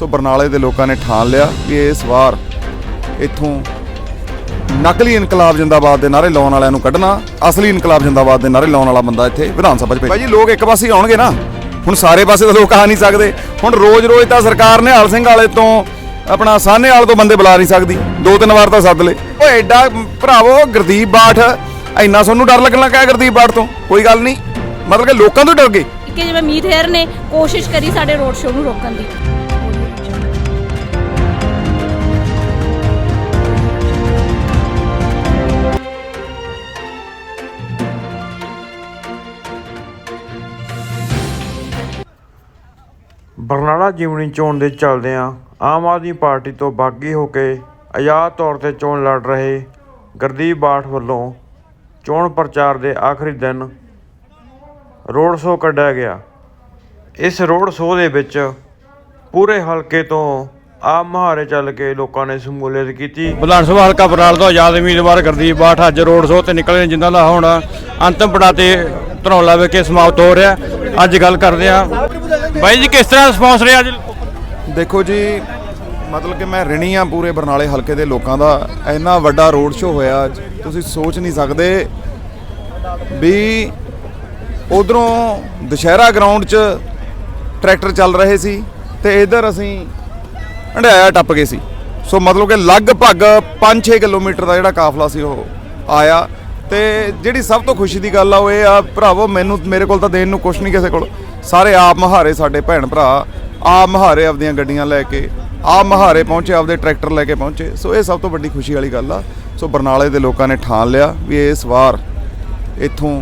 ਸੋ ਬਰਨਾਲੇ ਦੇ ਲੋਕਾਂ ਨੇ ਠਾਣ ਲਿਆ ਕਿ ਇਸ ਵਾਰ ਇੱਥੋਂ ਨਕਲੀ ਇਨਕਲਾਬ ਜਿੰਦਾਬਾਦ ਦੇ ਨਾਰੇ ਲਾਉਣ ਵਾਲਿਆਂ ਨੂੰ ਕੱਢਣਾ ਅਸਲੀ ਇਨਕਲਾਬ ਜਿੰਦਾਬਾਦ ਦੇ ਨਾਰੇ ਲਾਉਣ ਵਾਲਾ ਬੰਦਾ ਇੱਥੇ ਵਿਧਾਨ ਸਭਾ 'ਚ ਭੇਜ ਭਾਈ ਜੀ ਲੋਕ ਇੱਕ ਪਾਸੇ ਆਉਣਗੇ ਨਾ। ਹੁਣ ਸਾਰੇ ਪਾਸੇ ਤਾਂ ਲੋਕ ਆ ਨਹੀਂ ਸਕਦੇ। ਹੁਣ ਰੋਜ਼-ਰੋਜ਼ ਤਾਂ ਸਰਕਾਰ ਨਿਹਾਲ ਸਿੰਘ ਵਾਲੇ ਤੋਂ ਆਪਣਾ ਸਾਹਨੇ ਵਾਲੇ ਤੋਂ ਬੰਦੇ ਬੁਲਾ ਨਹੀਂ ਸਕਦੀ। ਦੋ ਤਿੰਨ ਵਾਰ ਤਾਂ ਸੱਦ ਲਏ। ਓ ਐਡਾ ਭਰਾਵੋ ਗੁਰਦੀਪ ਬਾਠ ਇੰਨਾ ਤੁਹਾਨੂੰ ਡਰ ਲੱਗਣ ਲੱਗਾ ਗੁਰਦੀਪ ਬਾਠ ਤੋਂ। ਕੋਈ ਗੱਲ ਨਹੀਂ। ਮਤਲਬ ਕਿ ਲੋਕਾਂ ਤੋਂ ਡਰ ਗਏ। ਕਿ ਜਿਵੇਂ ਮੀਤ ਹੇਅਰ ਨੇ ਕੋਸ਼ਿਸ਼ ਕਰੀ ਸਾਡੇ ਰੋਡ ਸ਼ੋਅ ਨੂੰ ਰੋਕਣ ਦੀ। ਬਰਨਾਲਾ ਜਿਮਣੀ ਚੋਣ ਦੇ ਚੱਲਦਿਆਂ ਆਮ ਆਦਮੀ ਪਾਰਟੀ ਤੋਂ ਬਾਗੀ ਹੋ ਕੇ ਆਜ਼ਾਦ ਤੌਰ ਤੇ ਚੋਣ ਲੜ ਰਹੇ ਗੁਰਦੀਪ ਬਾਠ ਵੱਲੋਂ ਚੋਣ ਪ੍ਰਚਾਰ ਦੇ ਆਖਰੀ ਦਿਨ ਰੋਡ ਸ਼ੋਅ ਕੱਢਿਆ ਗਿਆ। ਇਸ ਰੋਡ ਸ਼ੋਅ ਦੇ ਵਿੱਚ ਪੂਰੇ ਹਲਕੇ ਤੋਂ ਆਮ ਮਹਾਰੇ ਚੱਲ ਕੇ ਲੋਕਾਂ ਨੇ ਸ਼ਮੂਲੀਅਤ ਕੀਤੀ। ਵਿਧਾਨ ਸਭਾ ਹਲਕਾ ਬਰਨਾਲਾ ਤੋਂ ਆਜ਼ਾਦ ਉਮੀਦਵਾਰ ਗੁਰਦੀਪ ਬਾਠ ਅੱਜ ਰੋਡ ਸ਼ੋਅ ਤੇ ਨਿਕਲੇ ਨੇ ਜਿਨ੍ਹਾਂ ਦਾ ਹੁਣ ਅੰਤਮ ਪੜਾਅ ਤੇ ਧਰੌਲਾ ਵਿਖੇ ਸਮਾਪਤ ਹੋ ਰਿਹਾ। ਅੱਜ ਗੱਲ ਕਰਦੇ ਆ ਬਾਈ ਜੀ, ਕਿਸ ਤਰ੍ਹਾਂ ਰਿਸਪੌਂਸ ਰਿਹਾ ਅੱਜ? ਦੇਖੋ ਜੀ, ਮਤਲਬ ਕਿ ਮੈਂ ਰਿਣੀ ਆ ਪੂਰੇ ਬਰਨਾਲੇ ਹਲਕੇ ਦੇ ਲੋਕਾਂ ਦਾ। ਇੰਨਾ ਵੱਡਾ ਰੋਡ ਸ਼ੋਅ ਹੋਇਆ ਅੱਜ। ਤੁਸੀਂ ਸੋਚ ਨਹੀਂ ਸਕਦੇ ਵੀ ਉਧਰੋਂ ਦੁਸ਼ਹਿਰਾ ਗਰਾਊਂਡ 'ਚ ਟਰੈਕਟਰ ਚੱਲ ਰਹੇ ਸੀ ਤੇ ਇਧਰ ਅਸੀਂ ਹੰਡਾਇਆ ਟੱਪ ਗਏ ਸੀ। ਸੋ ਮਤਲਬ ਕਿ ਲਗਭਗ 5-6 ਕਿਲੋਮੀਟਰ ਦਾ ਜਿਹੜਾ ਕਾਫਲਾ ਸੀ ਉਹ ਆਇਆ। ਤੇ ਜਿਹੜੀ ਸਭ ਤੋਂ ਖੁਸ਼ੀ ਦੀ ਗੱਲ ਆ, ਉਹ ਇਹ ਆ, ਭਰਾਵੋ, ਮੈਨੂੰ, ਮੇਰੇ ਕੋਲ ਤਾਂ ਦੇਣ ਨੂੰ ਕੁਛ ਨਹੀਂ ਕਿਸੇ ਕੋਲ। ਸਾਰੇ ਆਪ ਮਹਾਰੇ ਸਾਡੇ ਭੈਣ ਭਰਾ, ਆਪ ਮਹਾਰੇ ਆਪਦੀਆਂ ਗੱਡੀਆਂ ਲੈ ਕੇ, ਆਪ ਮਹਾਰੇ ਪਹੁੰਚੇ, ਆਪਦੇ ਟਰੈਕਟਰ ਲੈ ਕੇ ਪਹੁੰਚੇ। ਸੋ ਇਹ ਸਭ ਤੋਂ ਵੱਡੀ ਖੁਸ਼ੀ ਵਾਲੀ ਗੱਲ ਆ। ਸੋ ਬਰਨਾਲੇ ਦੇ ਲੋਕਾਂ ਨੇ ਠਾਣ ਲਿਆ ਵੀ ਇਸ ਵਾਰ ਇੱਥੋਂ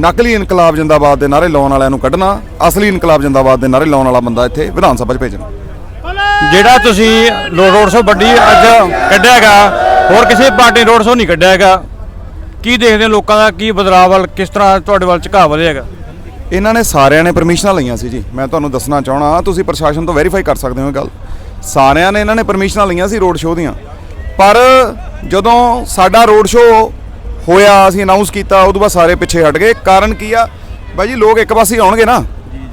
ਨਕਲੀ ਇਨਕਲਾਬ ਜਿੰਦਾਬਾਦ ਦੇ ਨਾਰੇ ਲਾਉਣ ਵਾਲਿਆਂ ਨੂੰ ਕੱਢਣਾ, ਅਸਲੀ ਇਨਕਲਾਬ ਜਿੰਦਾਬਾਦ ਦੇ ਨਾਰੇ ਲਾਉਣ ਵਾਲਾ ਬੰਦਾ ਇੱਥੇ ਵਿਧਾਨ ਸਭਾ 'ਚ ਭੇਜਣਾ। ਜਿਹੜਾ ਤੁਸੀਂ ਰੋਡ ਸ਼ੋਅ ਵੱਡੀ ਅੱਜ ਕੱਢਿਆ ਹੈਗਾ ਹੋਰ ਕਿਸੇ ਪਾਰਟੀ ਰੋਡ ਸ਼ੋਅ ਨਹੀਂ ਕੱਢਿਆ ਹੈਗਾ ਕੀ ਦੇਖਦੇ ਹੋ ਲੋਕਾਂ ਦਾ ਕੀ ਬਦਲਾਅ ਵੱਲ, ਕਿਸ ਤਰ੍ਹਾਂ ਤੁਹਾਡੇ ਵੱਲ ਝੁਕਾਅ ਵਧਿਆ ਹੈਗਾ? ਇਹਨਾਂ ਨੇ ਸਾਰਿਆਂ ਨੇ ਪਰਮਿਸ਼ਨਾਂ ਲਈਆਂ ਸੀ ਜੀ। ਮੈਂ ਤੁਹਾਨੂੰ ਦੱਸਣਾ ਚਾਹਣਾ ਤੁਸੀਂ ਪ੍ਰਸ਼ਾਸਨ ਤੋਂ ਵੈਰੀਫਾਈ ਕਰ ਸਕਦੇ ਹੋ ਇਹ ਗੱਲ। ਸਾਰਿਆਂ ਨੇ ਇਹਨਾਂ ਨੇ ਪਰਮਿਸ਼ਨਾਂ ਲਈਆਂ ਸੀ ਰੋਡ ਸ਼ੋਅ ਦੀਆਂ। ਪਰ ਜਦੋਂ ਸਾਡਾ ਰੋਡ ਸ਼ੋਅ ਹੋਇਆ, ਅਸੀਂ ਅਨਾਉਂਸ ਕੀਤਾ ਉਦੋਂ ਬਾਅਦ ਸਾਰੇ ਪਿੱਛੇ ਹਟ ਗਏ। ਕਾਰਨ ਕੀ ਆ? ਬਾਈ ਜੀ, ਲੋਕ ਇੱਕ ਪਾਸੇ ਆਉਣਗੇ ਨਾ।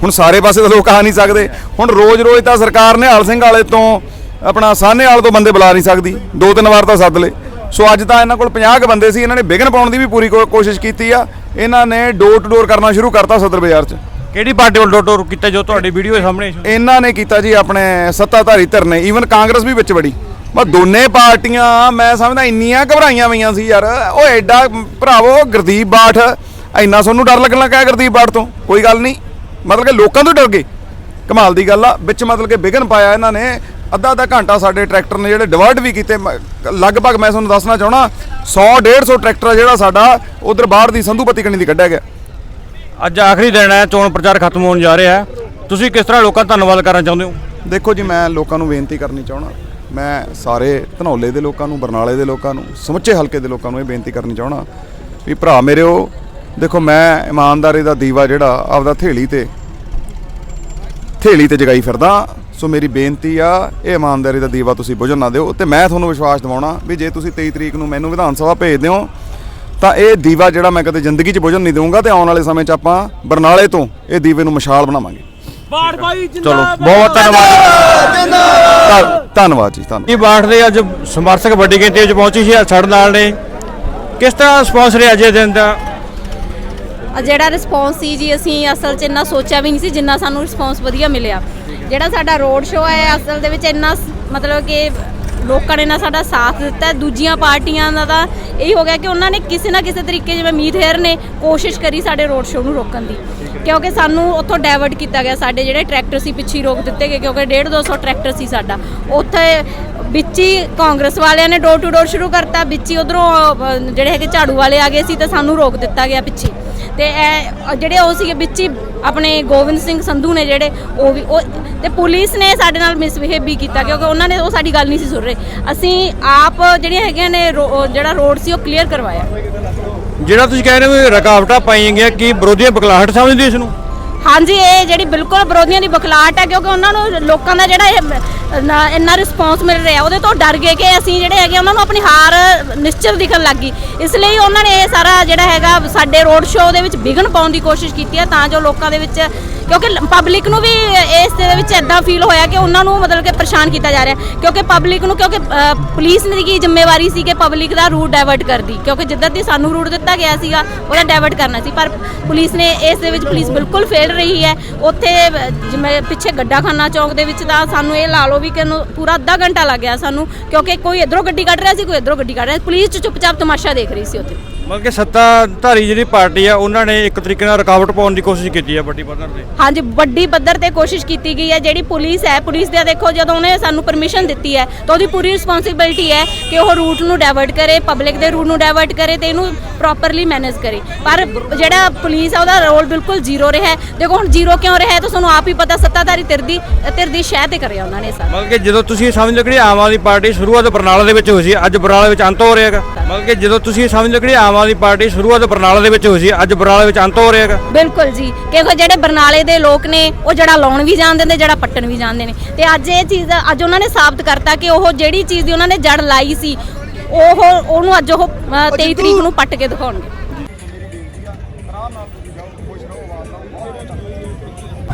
ਹੁਣ ਸਾਰੇ ਪਾਸੇ ਤਾਂ ਲੋਕ ਆ ਨਹੀਂ ਸਕਦੇ। ਹੁਣ ਰੋਜ਼-ਰੋਜ਼ ਤਾਂ ਸਰਕਾਰ ਨਿਹਾਲ ਸਿੰਘ ਵਾਲੇ ਤੋਂ, ਆਪਣਾ ਸਾਹਨੇ ਵਾਲੇ ਤੋਂ ਬੰਦੇ ਬੁਲਾ ਨਹੀਂ ਸਕਦੀ। ਦੋ ਤਿੰਨ ਵਾਰ ਤਾਂ ਸੱਦ ਲਏ। ਸੋ ਅੱਜ ਤਾਂ ਇਹਨਾਂ ਕੋਲ 50 ਕੁ ਬੰਦੇ ਸੀ ਇਹਨਾਂ ਨੇ ਵਿਘਨ ਪਾਉਣ ਦੀ ਵੀ ਪੂਰੀ ਕੋਸ਼ਿਸ਼ ਕੀਤੀ ਆ। ਇਹਨਾਂ ਨੇ ਡੋਰ ਟੂ ਡੋਰ ਕਰਨਾ ਸ਼ੁਰੂ ਕਰਤਾ ਸਦਰ ਬਾਜ਼ਾਰ 'ਚ। ਕਿਹੜੀ ਪਾਰਟੀ ਵੱਲ ਡੋਟੋ ਕੀਤਾ ਜੋ ਤੁਹਾਡੀ ਵੀਡੀਓ ਦੇ ਸਾਹਮਣੇ? ਇਹਨਾਂ ਨੇ ਕੀਤਾ ਜੀ ਆਪਣੇ ਸੱਤਾਧਾਰੀ ਧਿਰ ਨੇ ਈਵਨ ਕਾਂਗਰਸ ਵੀ ਵਿੱਚ ਵੜੀ। ਬਸ ਦੋਨੇ ਪਾਰਟੀਆਂ ਮੈਂ ਸਮਝਦਾ ਇੰਨੀਆਂ ਘਬਰਾਈਆਂ ਪਈਆਂ ਸੀ ਯਾਰ। ਉਹ ਐਡਾ ਭਰਾਵੋ ਗੁਰਦੀਪ ਬਾਠ ਇੰਨਾ ਤੁਹਾਨੂੰ ਡਰ ਲੱਗਣ ਲੱਗਾ ਗੁਰਦੀਪ ਬਾਠ ਤੋਂ। ਕੋਈ ਗੱਲ ਨਹੀਂ। ਮਤਲਬ ਕਿ ਲੋਕਾਂ ਤੋਂ ਡਰ ਗਏ। ਕਮਾਲ ਦੀ ਗੱਲ ਆ। ਵਿੱਚ ਮਤਲਬ ਕਿ ਵਿਘਨ ਪਾਇਆ ਇਹਨਾਂ ਨੇ। ਅੱਧਾ ਅੱਧਾ ਘੰਟਾ ਸਾਡੇ ਟਰੈਕਟਰ ਨੇ ਜਿਹੜੇ ਡਿਵਰਟ ਵੀ ਕੀਤੇ ਲਗਭਗ ਮੈਂ ਤੁਹਾਨੂੰ ਦੱਸਣਾ ਚਾਹਣਾ 100 150 ਟਰੈਕਟਰ ਜਿਹੜਾ ਸਾਡਾ ਉਧਰ ਬਾਹਰ ਦੀ ਸੰਧੂਪਤੀ ਕਣੀ ਦੀ ਕੱਢਿਆ ਗਿਆ। ਅੱਜ ਆਖਰੀ ਦਿਨ ਹੈ ਚੋਣ ਪ੍ਰਚਾਰ ਖਤਮ ਹੋਣ ਜਾ ਰਿਹਾ ਹੈ। ਤੁਸੀਂ ਕਿਸ ਤਰ੍ਹਾਂ ਲੋਕਾਂ ਦਾ ਧੰਨਵਾਦ ਕਰਨਾ ਚਾਹੁੰਦੇ ਹੋ? ਦੇਖੋ ਜੀ ਮੈਂ ਲੋਕਾਂ ਨੂੰ ਬੇਨਤੀ ਕਰਨੀ ਚਾਹਣਾ ਮੈਂ ਸਾਰੇ ਧਨੌਲੇ ਦੇ ਲੋਕਾਂ ਨੂੰ ਬਰਨਾਲੇ ਦੇ ਲੋਕਾਂ ਨੂੰ ਸਮੁੱਚੇ ਹਲਕੇ ਦੇ ਲੋਕਾਂ ਨੂੰ ਇਹ ਬੇਨਤੀ ਕਰਨੀ ਚਾਹਣਾ ਵੀ ਭਰਾ ਮੇਰਿਓ ਦੇਖੋ ਮੈਂ ਇਮਾਨਦਾਰੀ ਦਾ ਦੀਵਾ ਜਿਹੜਾ ਆਪਦਾ ਥੇਲੀ ਤੇ ਥੇਲੀ ਤੇ ਜਗਾਈ ਫਿਰਦਾ ਸੋ ਮੇਰੀ ਬੇਨਤੀ ਆ ਇਹ ਇਮਾਨਦਾਰੀ ਦਾ ਦੀਵਾ ਤੁਸੀਂ ਬੁਝਣ ਨਾ ਦਿਓ ਤੇ ਮੈਂ ਤੁਹਾਨੂੰ ਵਿਸ਼ਵਾਸ ਦਿਵਾਉਣਾ ਵੀ ਜੇ ਤੁਸੀਂ 23 ਤਰੀਕ ਨੂੰ ਮੈਨੂੰ ਵਿਧਾਨ ਸਭਾ ਭੇਜ ਦਿਓ ਤਾਂ ਇਹ ਦੀਵਾ ਜਿਹੜਾ ਮੈਂ ਕਦੇ ਜ਼ਿੰਦਗੀ 'ਚ ਬੁਝਣ ਨਹੀਂ ਦਊਂਗਾ ਤੇ ਆਉਣ ਵਾਲੇ ਸਮੇਂ 'ਚ ਆਪਾਂ ਬਰਨਾਲੇ ਤੋਂ ਇਹ ਦੀਵੇ ਨੂੰ ਮਸ਼ਾਲ ਬਣਾਵਾਂਗੇ। ਚਲੋ ਬਹੁਤ ਧੰਨਵਾਦ। ਧੰਨ- ਧੰਨਵਾਦ ਜੀ ਧੰਨਵਾਦ। ਇਹ ਬਾਠ ਦੇ ਅੱਜ ਸਮਰਥਕ ਵੱਡੀ ਗਿਣਤੀ ਵਿੱਚ ਪਹੁੰਚੀ ਸੀ ਸਾਡੇ ਨਾਲ ਨੇ। ਕਿਸ ਤਰ੍ਹਾਂ ਰਿਸਪੌਂਸ ਰਿਹਾ ਅੱਜ ਦੇ ਦਿਨ ਦਾ? ਜਿਹੜਾ ਰਿਸਪੌਂਸ ਸੀ ਜੀ, ਅਸੀਂ ਅਸਲ 'ਚ ਇੰਨਾ ਸੋਚਿਆ ਵੀ ਨਹੀਂ ਸੀ ਜਿੰਨਾ ਸਾਨੂੰ ਰਿਸਪੌਂਸ ਵਧੀਆ ਮਿਲਿਆ। ਜਿਹੜਾ ਸਾਡਾ ਰੋਡ ਸ਼ੋਅ ਹੈ ਅਸਲ ਦੇ ਵਿੱਚ ਇੰਨਾ ਮਤਲਬ ਕਿ ਲੋਕਾਂ ਨੇ ਨਾ ਸਾਡਾ ਸਾਥ ਦਿੱਤਾ, ਦੂਜੀਆਂ ਪਾਰਟੀਆਂ ਦਾ ਤਾਂ ਇਹ ਹੋ ਗਿਆ ਕਿ ਉਹਨਾਂ ਨੇ ਕਿਸੇ ਨਾ ਕਿਸੇ ਤਰੀਕੇ ਜਿਵੇਂ ਮੀਤ ਹੇਅਰ ਨੇ ਕੋਸ਼ਿਸ਼ ਕਰੀ ਸਾਡੇ ਰੋਡ ਸ਼ੋਅ ਨੂੰ ਰੋਕਣ ਦੀ। ਕਿਉਂਕਿ ਸਾਨੂੰ ਉੱਥੋਂ ਡਾਇਵਰਟ ਕੀਤਾ ਗਿਆ ਸਾਡੇ ਜਿਹੜੇ ਟਰੈਕਟਰ ਸੀ, ਪਿੱਛੇ ਰੋਕ ਦਿੱਤੇ ਗਏ, ਕਿਉਂਕਿ 1.5 200 ਟਰੈਕਟਰ ਸੀ ਸਾਡਾ। ਉੱਥੇ ਵਿੱਚ ਹੀ ਕਾਂਗਰਸ ਵਾਲਿਆਂ ਨੇ ਡੋਰ ਟੂ ਡੋਰ ਸ਼ੁਰੂ ਕਰਤਾ, ਵਿੱਚ ਹੀ ਉਧਰੋਂ ਜਿਹੜੇ ਹੈਗੇ ਝਾੜੂ ਵਾਲੇ ਆ ਗਏ ਸੀ ਤੇ ਸਾਨੂੰ ਰੋਕ ਦਿੱਤਾ ਗਿਆ ਪਿੱਛੇ। ਤੇ ਇਹ ਜਿਹੜੇ ਉਹ ਸੀਗੇ ਵਿੱਚ ਹੀ ਆਪਣੇ ਗੋਬਿੰਦ ਸਿੰਘ ਸੰਧੂ ਨੇ ਜਿਹੜੇ, ਉਹ ਵੀ, ਉਹ, ਤੇ ਪੁਲਿਸ ਨੇ ਸਾਡੇ ਨਾਲ ਮਿਸਬਿਹੇਵ ਵੀ ਕੀਤਾ ਕਿਉਂਕਿ ਉਹਨਾਂ ਨੇ ਉਹ ਸਾਡੀ ਗੱਲ ਨਹੀਂ ਸੀ ਸੁਣ ਰਹੇ। ਅਸੀਂ ਆਪ ਜਿਹੜੀਆਂ ਹੈਗੀਆਂ ਨੇ ਰੋ- ਜਿਹੜਾ ਰੋਡ ਸੀ ਉਹ ਕਲੀਅਰ ਕਰਵਾਇਆ। ਜਿਹੜਾ ਤੁਸੀਂ ਕਹਿ ਰਹੇ ਹੋ ਵੀ ਰੁਕਾਵਟਾਂ ਪਾਈਆਂ ਗਈਆਂ, ਕੀ ਵਿਰੋਧੀਆਂ ਬਕਲਾਹਟ ਸਮਝਦੇ ਹੋ ਇਸ ਨੂੰ? ਹਾਂਜੀ ਇਹ ਜਿਹੜੀ ਬਿਲਕੁਲ ਵਿਰੋਧੀਆਂ ਦੀ ਬਖਲਾਟ ਹੈ ਕਿਉਂਕਿ ਉਹਨਾਂ ਨੂੰ ਲੋਕਾਂ ਦਾ ਜਿਹੜਾ ਇਹ ਨਾ- ਇੰਨਾ ਰਿਸਪੌਂਸ ਮਿਲ ਰਿਹਾ ਉਹਦੇ ਤੋਂ ਡਰ ਗਏ ਕਿ ਅਸੀਂ ਜਿਹੜੇ ਹੈਗੇ ਉਹਨਾਂ ਨੂੰ ਆਪਣੀ ਹਾਰ ਨਿਸ਼ਚਿਤ ਦਿਖਣ ਲੱਗ ਗਈ। ਇਸ ਲਈ ਉਹਨਾਂ ਨੇ ਇਹ ਸਾਰਾ ਜਿਹੜਾ ਹੈਗਾ ਸਾਡੇ ਰੋਡ ਸ਼ੋਅ ਦੇ ਵਿੱਚ ਵਿਘਨ ਪਾਉਣ ਦੀ ਕੋਸ਼ਿਸ਼ ਕੀਤੀ ਹੈ ਤਾਂ ਜੋ ਲੋਕਾਂ ਦੇ ਵਿੱਚ ਕਿਉਂਕਿ ਪਬਲਿਕ ਨੂੰ ਵੀ ਇਸ ਦੇ ਵਿੱਚ ਇਦਾਂ ਫੀਲ ਹੋਇਆ ਕਿ ਉਹਨਾਂ ਨੂੰ ਮਤਲਬ ਕਿ ਪਰੇਸ਼ਾਨ ਕੀਤਾ ਜਾ ਰਿਹਾ ਕਿਉਂਕਿ ਪਬਲਿਕ ਨੂੰ ਕਿਉਂਕਿ ਅ, ਪੁਲਿਸ ਦੀ ਕੀ ਜ਼ਿੰਮੇਵਾਰੀ ਸੀ ਕਿ ਪਬਲਿਕ ਦਾ ਰੂਟ ਡਾਇਵਰਟ ਕਰਦੀ ਕਿਉਂਕਿ ਜਿੱਦਾਂ ਦੀ ਸਾਨੂੰ ਰੂਟ ਦਿੱਤਾ ਗਿਆ ਸੀਗਾ ਉਹਦਾ ਡਾਇਵਰਟ ਕਰਨਾ ਸੀ ਪਰ ਪੁਲਿਸ ਨੇ ਇਸ ਦੇ ਵਿੱਚ ਪੁਲਿਸ ਬਿਲਕੁਲ ਫੇਲ ਰਹੀ ਹੈ। ਉੱਥੇ ਜਿਵੇਂ ਪਿੱਛੇ ਗੱਡਾਖਾਨਾ ਚੌਂਕ ਦੇ ਵਿੱਚ ਤਾਂ ਸਾਨੂੰ ਇਹ ਲਾ ਲਓ ਵੀ ਕਿ ਪੂਰਾ ਅੱਧਾ ਘੰਟਾ ਲੱਗ ਗਿਆ ਸਾਨੂੰ, ਕਿਉਂਕਿ ਕੋਈ ਇਧਰੋਂ ਗੱਡੀ ਕੱਢ ਰਿਹਾ ਸੀ, ਕੋਈ ਇਧਰੋਂ ਗੱਡੀ ਕੱਢ ਰਿਹਾ ਸੀ। ਪੁਲਿਸ ਚ ਚੁੱਪਚਾਪ ਤਮਾਸ਼ਾ ਦੇਖ ਰਹੀ ਸੀ ਉੱਥੇ। ਮਤਲਬ ਕਿ ਸੱਤਾਧਾਰੀ ਜਿਹੜੀ ਪਾਰਟੀ ਆ ਉਹਨਾਂ ਨੇ ਇੱਕ ਤਰੀਕੇ ਨਾਲ ਰੁਕਾਵਟ ਪਾਉਣ ਦੀ ਕੋਸ਼ਿਸ਼ ਕੀਤੀ ਹੈ ਵੱਡੀ ਪੱਧਰ ਤੇ। ਹਾਂਜੀ ਵੱਡੀ ਪੱਧਰ ਤੇ ਕੋਸ਼ਿਸ਼ ਕੀਤੀ ਗਈ ਹੈ। ਜਿਹੜੀ ਪੁਲਿਸ ਹੈ ਪੁਲਿਸ ਦੇ ਦੇਖੋ ਜਦੋਂ ਉਹਨੇ ਸਾਨੂੰ ਪਰਮਿਸ਼ਨ ਦਿੱਤੀ ਹੈ ਤਾਂ ਉਹਦੀ ਪੂਰੀ ਰਿਸਪੌਂਸਿਬਿਲਟੀ ਹੈ ਕਿ ਉਹ ਰੂਟ ਨੂੰ ਡਾਇਵਰਟ ਕਰੇ ਪਬਲਿਕ ਦੇ ਰੂਟ ਨੂੰ ਡਾਇਵਰਟ ਕਰੇ ਤੇ ਇਹਨੂੰ ਪ੍ਰੋਪਰਲੀ ਮੈਨੇਜ ਕਰੇ। ਪਰ ਜਿਹੜਾ ਪੁਲਿਸ ਆ ਉਹਦਾ ਰੋਲ ਬਿਲਕੁਲ ਜ਼ੀਰੋ ਰਿਹਾ ਹੈ। ਦੇਖੋ ਹੁਣ ਜ਼ੀਰੋ ਕਿਉਂ ਰਿਹਾ ਹੈ ਤਾਂ ਤੁਹਾਨੂੰ ਆਪ ਹੀ ਪਤਾ ਸੱਤਾਧਾਰੀ ਤਿਰਦੀ ਤਿਰਦੀ ਸ਼ਹਿ ਤੇ ਕਰਿਆ ਉਹਨਾਂ ਨੇ ਸਾਰਾ। ਮਤਲਬ ਕਿ ਜਦੋਂ ਤੁਸੀਂ ਸਮਝ ਲਓ ਕਿ ਆਮ ਆਦਮੀ ਪਾਰਟੀ ਸ਼ੁਰੂਆਤ ਬਰਨਾਲਾ ਦੇ ਵਿੱਚ ਹੋਈ ਸੀ ਅੱਜ ਬਰਨਾਲਾ ਵਿੱਚ ਅੰਤ ਹੋ ਰਿਹਾ ਹੈਗਾ। ਮਤਲਬ ਕਿ ਜਦੋਂ ਤੁਸੀਂ ਸਮਝ ਲਓ ਕਿ ਆਮ ਆਦਮੀ ਪਾਰਟੀ ਸ਼ੁਰੂਆਤ ਬਰਨਾਲਾ ਦੇ ਵਿੱਚ ਹੋਈ ਸੀ ਅੱਜ ਬਰਨਾਲਾ ਵਿੱਚ ਅੰਤ ਹੋ ਰਿਹਾ ਹੈਗਾ। ਬਿਲਕੁਲ ਜੀ। ਕਿਉਂਕਿ ਜਿਹੜੇ ਬਰਨਾਲੇ ਦੇ ਲੋਕ ਨੇ ਉਹ ਜੜਾ ਲਾਉਣ ਵੀ ਜਾਣਦੇ ਨੇ ਜਿਹੜਾ ਪੱਟਣ ਵੀ ਜਾਣਦੇ ਨੇ। ਤੇ ਅੱਜ ਇਹ ਚੀਜ਼ ਅੱਜ ਉਹਨਾਂ ਨੇ ਸਾਬਤ ਕਰਤਾ ਕਿ ਉਹ ਜਿਹੜੀ ਚੀਜ਼ ਦੀ ਉਹਨਾਂ ਨੇ ਜੜ ਲਾਈ ਸੀ ਉਹ ਉਹਨੂੰ ਅੱਜ ਉਹ ਅ, 23 ਤਰੀਕ ਨੂੰ ਪੱਟ ਕੇ ਦਿਖਾਉਣਗੇ।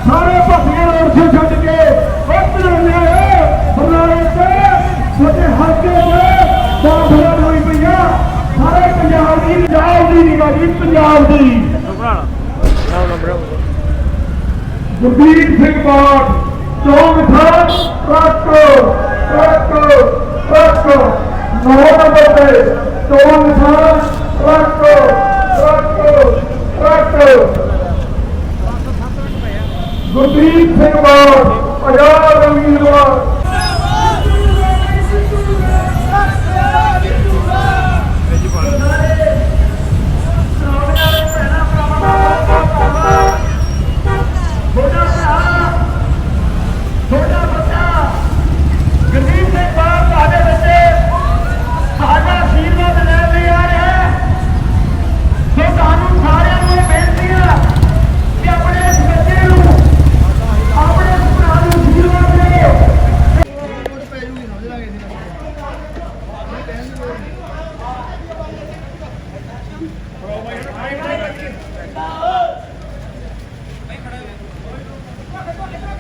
ਸਾਰੇ ਭੱਜੀਆਂ ਉਰਸੇ ਛੱਡ ਕੇ ਉੱਧਰ ਲਿਆਏ Baldi. No, no, bro. Gurdeep Singh Bond. Chong Than Trakko. Trakko. Trakko. 9 number पे चौन